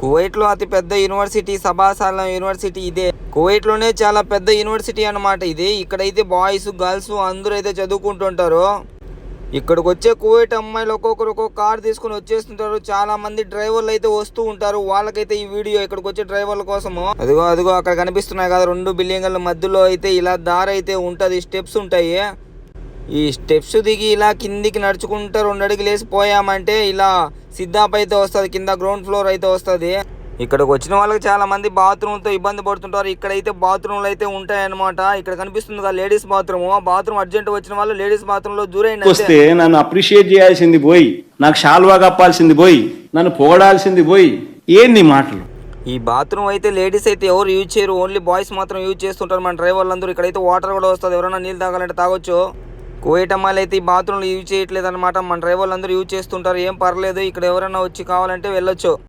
కువైట్లో అతి పెద్ద యూనివర్సిటీ సభాసాలం యూనివర్సిటీ ఇదే. కువైట్లోనే చాలా పెద్ద యూనివర్సిటీ అన్నమాట ఇది. ఇక్కడైతే బాయ్స్ గర్ల్స్ అందరూ అయితే చదువుకుంటుంటారు. ఇక్కడికి వచ్చే కువైట్ అమ్మాయిలు ఒక్కొక్కరు ఒక్కొక్క కార్ తీసుకుని వచ్చేస్తుంటారు. చాలా మంది డ్రైవర్లు అయితే వస్తూ ఉంటారు. వాళ్ళకైతే ఈ వీడియో ఇక్కడికి వచ్చే డ్రైవర్ల కోసము. అదిగో అదిగో అక్కడ కనిపిస్తున్నాయి కదా రెండు బిల్డింగ్ల మధ్యలో అయితే ఇలా దారి అయితే ఉంటది. స్టెప్స్ ఉంటాయి. ఈ స్టెప్స్ దిగి ఇలా కిందికి నడుచుకుంటూ రెండు అడుగులు వేసి పోయామంటే ఇలా సిద్ధాప్ అయితే వస్తుంది కింద గ్రౌండ్ ఫ్లోర్ అయితే వస్తుంది. ఇక్కడికి వచ్చిన వాళ్ళకి చాలా మంది బాత్రూమ్తో ఇబ్బంది పడుతుంటారు. ఇక్కడైతే బాత్రూమ్లు అయితే ఉంటాయి అనమాట ఇక్కడ కనిపిస్తుంది కదా లేడీస్ బాత్రూమ్. బాత్రూమ్ అర్జెంట్ వచ్చిన వాళ్ళు లేడీస్ బాత్రూమ్లో దూరైన వస్తే నన్ను అప్రిషియేట్ చేయాల్సింది పోయి నాకు షాల్వా కప్పాల్సింది పోయి నన్ను పొగడాల్సింది పోయి ఏంది ఈ మాటలు? ఈ బాత్రూమ్ అయితే లేడీస్ అయితే ఎవరు యూజ్ చేయరు. ఓన్లీ బాయ్స్ మాత్రం యూజ్ చేస్తుంటారు మన డ్రైవర్లు అందరూ. ఇక్కడైతే వాటర్ కూడా వస్తుంది. ఎవరైనా నీళ్ళు తాగాలంటే తాగొచ్చు. కువైట్ అమ్మాయిలు అయితే ఈ బాత్రూమ్లు యూజ్ చేయట్లేదు అనమాట మన డ్రైవర్లు అందరూ యూజ్ చేస్తుంటారు. ఏం పర్లేదు ఇక్కడ ఎవరైనా వచ్చి కావాలంటే వెళ్ళొచ్చు.